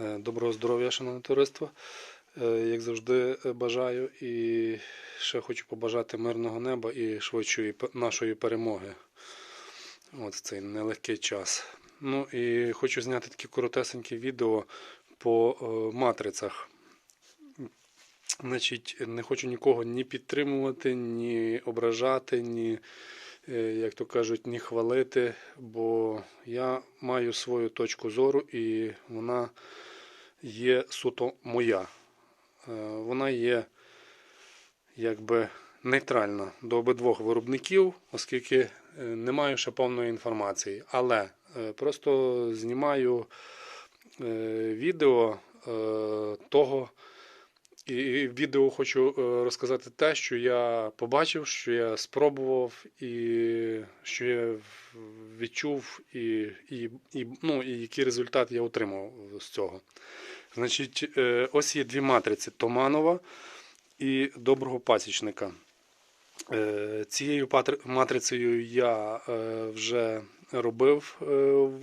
Е, Доброго здоров'я, шановне товариство. Е, Як завжди е, бажаю і ще хочу побажати мирного неба і швидшої нашої перемоги. От цей нелегкий час. Ну і хочу зняти таке коротесеньке відео по матрицях. Значить, не хочу нікого ні підтримувати, ні ображати, ні, як то кажуть, ні хвалити, бо я маю свою точку зору і вона є суто моя. Е, Вона є якби нейтральна до обидвох виробників, оскільки е, не маю ще повної інформації. Але е, просто знімаю відео того. І відео хочу е, розказати те, що я побачив, що я спробував, і що я відчув, і, і, і, ну, і який результат я отримав з цього. Значить, е, ось є дві матриці Томанова і доброго пасічника. Е, Цією матрицею я вже робив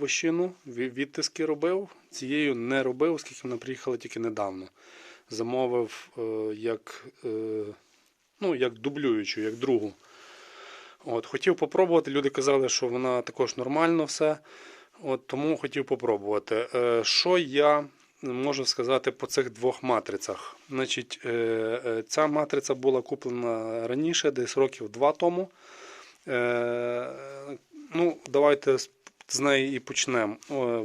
вощину, відтиски робив. Цією не робив, оскільки вона приїхала тільки недавно. Замовив е, як, е, ну, як дублюючу, як другу. От, хотів попробувати. Люди казали, що вона також нормально все. От, тому хотів попробувати. Е, що я можу сказати по цих двох матрицях? Значить, ця матриця була куплена раніше, десь років два тому. Ну, давайте з- неї і почнемо.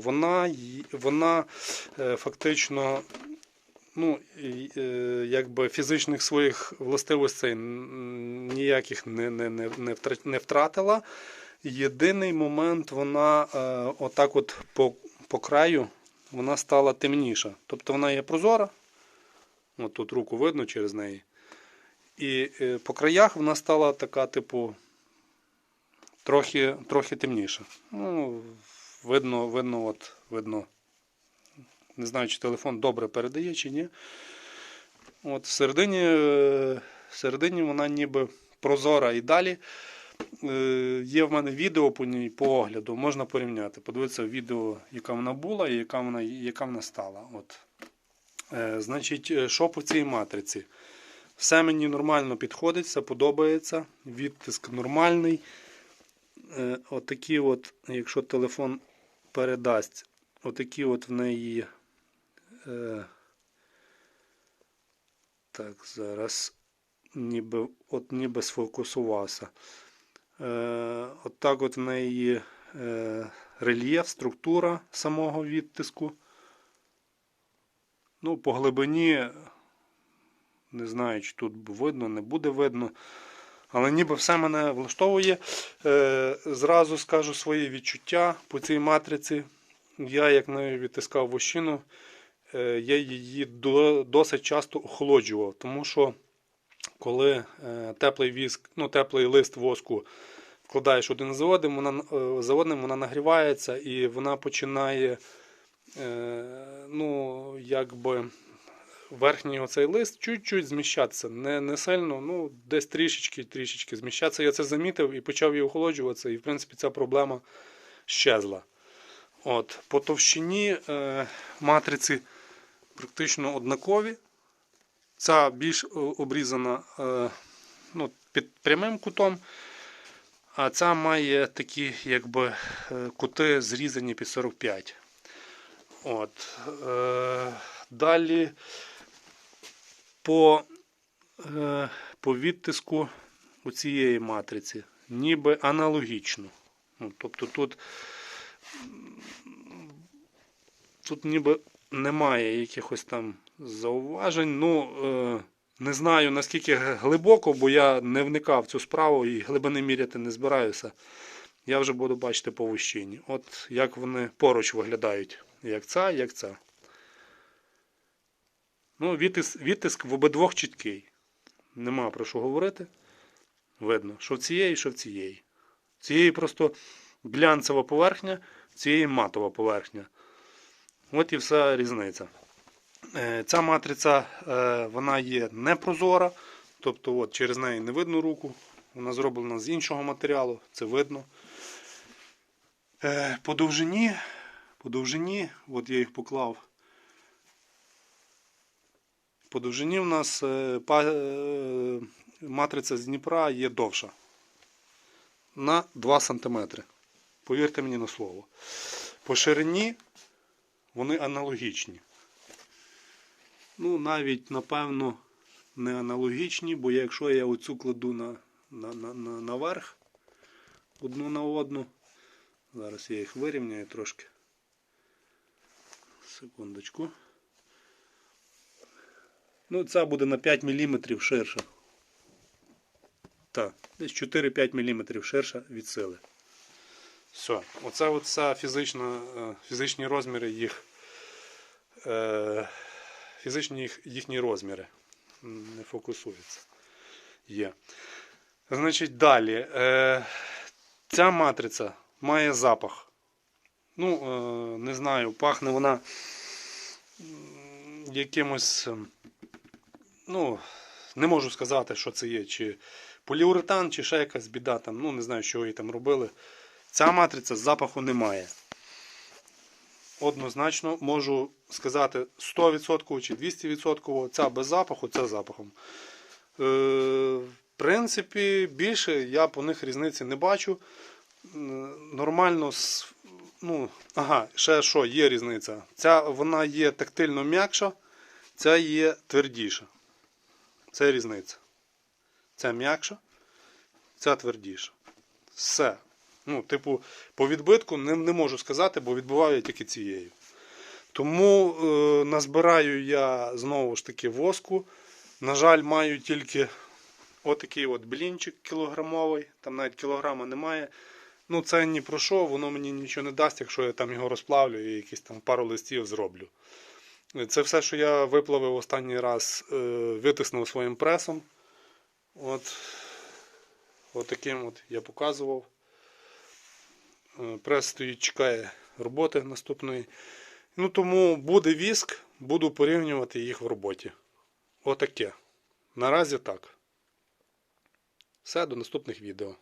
Вона, вона фактично ну, е, якби фізичних своїх властивостей ніяких не, не, не, не, втра- не втратила. Єдиний момент, вона е, отак от по, по краю вона стала темніша. Тобто вона є прозора. От тут руку видно через неї. І е, по краях вона стала така, типу, трохи, трохи темніша. Ну, видно, видно, от, видно. Не знаю, чи телефон добре передає, чи ні. От всередині, е, всередині вона ніби прозора і далі. Е, Є в мене відео по ній по огляду, можна порівняти. Подивитися відео, яка вона була і яка вона, яка вона стала. От. Е, Значить, що по цій матриці? Все мені нормально підходить, все подобається. Відтиск нормальний. Отакі от, якщо телефон передасть, отакі от в неї. Е, так, зараз ніби, от ніби сфокусувався. Е, от так от в неї е, рельєф, структура самого відтиску. Ну, по глибині, не знаю, чи тут видно, не буде видно. Але ніби все мене влаштовує. Е, зразу скажу свої відчуття по цій матриці. Я, як нею відтискав вощину, я її досить часто охолоджував, тому що коли е, теплий віск, ну, теплий лист воску вкладаєш один за вона, е, за вона нагрівається і вона починає, е, ну, якби верхній оцей лист чуть-чуть зміщатися. Не, не сильно, ну, десь трішечки, трішечки зміщатися. Я це замітив і почав її охолоджуватися, і в принципі ця проблема щезла. От, по товщині е, матриці практично однакові. Ця більш е, обрізана е, ну, під прямим кутом, а ця має такі якби, е, кути зрізані під 45. От. Далі по, по відтиску у цієї матриці ніби аналогічно. Ну, тобто тут, тут ніби немає якихось там зауважень. Ну, е, не знаю наскільки глибоко, бо я не вникав в цю справу і глибини міряти не збираюся. Я вже буду бачити по вищині. От як вони поруч виглядають. Як ця, як ця. Ну, відтиск, відтиск в обидвох чіткий. Нема про що говорити. Видно, що в цієї, що в цієї. Цієї просто глянцева поверхня, цієї матова поверхня. От і вся різниця. Е, Ця матриця е, вона є непрозора, тобто от, через неї не видно руку. Вона зроблена з іншого матеріалу, це видно. Е, По довжині, по довжині, от я їх поклав по довжині в нас матриця з Дніпра є довша. На 2 см. Повірте мені на слово. По ширині вони аналогічні. Ну, навіть, напевно, не аналогічні, бо якщо я оцю кладу на, на, на, на, наверх одну на одну, зараз я їх вирівняю трошки. Секундочку. Ну, ця буде на 5 мм ширша. Так, десь 4-5 мм ширша від сили. Все. Оце вся фізична, е, фізичні розміри їх. Е, фізичні їх, їхні розміри. Не фокусується. Є. Значить, далі. Е, ця матриця має запах. Ну, не знаю, пахне вона якимось. ем, Ну, не можу сказати, що це є. Чи поліуретан, чи ще якась біда там. Ну, не знаю, що її там робили. Ця матриця запаху немає. Однозначно можу сказати 100% чи 200%. Ця без запаху, ця запахом. Е, в принципі, більше я по них різниці не бачу. Е, Нормально ну, ага, ще що, є різниця. Ця вона є тактильно м'якша, ця є твердіша. Це різниця. Ця м'якша, ця твердіша. Все. Ну, типу, по відбитку не, не можу сказати, бо відбиваю я тільки цією. Тому е, назбираю я знову ж таки воску. На жаль, маю тільки отакий от блінчик кілограмовий, там навіть кілограма немає. Ну, це ні про що, воно мені нічого не дасть, якщо я там його розплавлю і якісь там пару листів зроблю. Це все, що я виплавив останній раз, е, витиснув своїм пресом. От, от таким от я показував. Е, Прес чекає роботи наступної. Ну тому буде віск, буду порівнювати їх в роботі. Отаке. Наразі так. Все, до наступних відео.